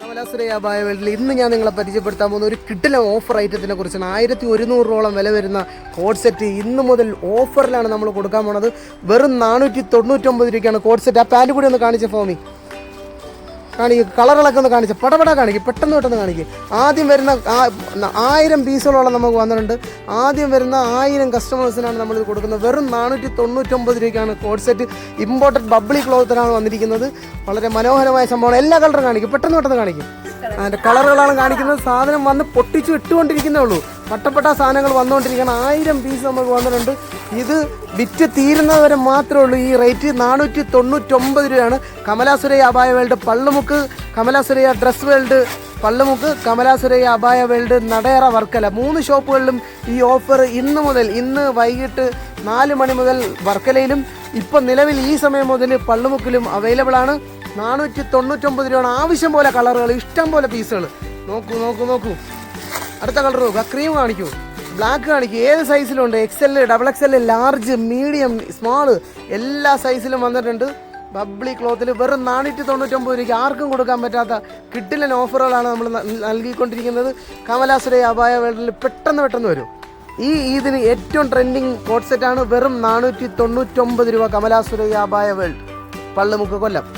കമലാസുരയാബായ വേൾഡിൽ ഇന്ന് ഞാൻ നിങ്ങളെ പരിചയപ്പെടുത്താൻ പോകുന്ന ഒരു കിട്ടിലെ ഓഫർ ഐറ്റത്തിനെ കുറിച്ചാണ്. ആയിരത്തി ഒരുന്നൂറോളം വില വരുന്ന കോഡ് സെറ്റ് ഇന്ന് മുതൽ ഓഫറിലാണ് നമ്മൾ കൊടുക്കാൻ പോണത്. വെറും നാനൂറ്റി തൊണ്ണൂറ്റൊമ്പത് രൂപയ്ക്കാണ് കോഡ് സെറ്റ് ആ പാന്റ് കൂടി ഒന്ന് കാണിച്ച ഫോമി. കാണിക്കും കളറുകളൊക്കെ ഒന്ന് കാണിച്ച് പടപട കാണിക്കും പെട്ടെന്ന് പെട്ടെന്ന് കാണിക്കും. ആദ്യം വരുന്ന ആയിരം പീസുകളോളം നമുക്ക് വന്നിട്ടുണ്ട്. ആദ്യം വരുന്ന ആയിരം കസ്റ്റമേഴ്സിനാണ് നമ്മളിത് കൊടുക്കുന്നത്. വെറും നാനൂറ്റി തൊണ്ണൂറ്റൊമ്പത് രൂപയ്ക്കാണ് കോഡ് സെറ്റ്. ഇമ്പോർട്ടഡ് ബബ്ലി ക്ലോത്തിനാണ് വന്നിരിക്കുന്നത്. വളരെ മനോഹരമായ സംഭവമാണ്. എല്ലാ കളറും കാണിക്കും. പെട്ടെന്ന് പെട്ടെന്ന് കാണിക്കും. അതിന്റെ കളറുകളാണ് കാണിക്കുന്നത്. സാധനം വന്ന് പൊട്ടിച്ചു ഇട്ടുകൊണ്ടിരിക്കുന്നേ ഉള്ളൂ. പട്ടപ്പെട്ട സാധനങ്ങൾ വന്നുകൊണ്ടിരിക്കുകയാണ്. ആയിരം പീസ് നമുക്ക് വന്നിട്ടുണ്ട്. ഇത് വിറ്റ് തീരുന്നത് വരെ മാത്രമേ ഉള്ളൂ. ഈ റേറ്റ് നാനൂറ്റി തൊണ്ണൂറ്റൊമ്പത് രൂപയാണ്. Kamalasurayya Abaya world Pallumukku Kamalasurayya dress world Pallumukku Kamalasurayya Abaya world Nadayara Varkala. മൂന്ന് ഷോപ്പുകളിലും ഈ ഓഫർ ഇന്ന് മുതൽ ഇന്ന് വൈകിട്ട് നാല് മണി മുതൽ വർക്കലയിലും. ഇപ്പം നിലവിൽ ഈ സമയം മുതൽ പള്ളുമുക്കിലും അവൈലബിൾ ആണ്. നാനൂറ്റി തൊണ്ണൂറ്റൊമ്പത് രൂപയാണ്. ആവശ്യം പോലെ കളറുകൾ ഇഷ്ടം പോലെ പീസുകൾ. നോക്കൂ നോക്കൂ നോക്കൂ. അടുത്ത കളർ നോക്കുക ക്രീം കാണിക്കൂ. ബ്ലാക്ക് കാണിക്കൂ. ഏത് സൈസിലുണ്ട് X L double X L large medium small എല്ലാ സൈസിലും വന്നിട്ടുണ്ട്. ബബ്ലി ക്ലോത്തിൽ വെറും നാനൂറ്റി തൊണ്ണൂറ്റൊമ്പത് രൂപയ്ക്ക് ആർക്കും കൊടുക്കാൻ പറ്റാത്ത കിട്ടിലൻ ഓഫറുകളാണ് നമ്മൾ നൽകിക്കൊണ്ടിരിക്കുന്നത്. കമലാസുരയ അപായ വേൾഡിൽ പെട്ടെന്ന് പെട്ടെന്ന് വരും. ഈ ഇതിന് ഏറ്റവും ട്രെൻഡിങ് കോട്ട് സെറ്റാണ് വെറും നാനൂറ്റി തൊണ്ണൂറ്റൊമ്പത് രൂപ കമലാസുരയ അപായ വേൾഡ്. പള്ളുമുക്ക് കൊല്ലം.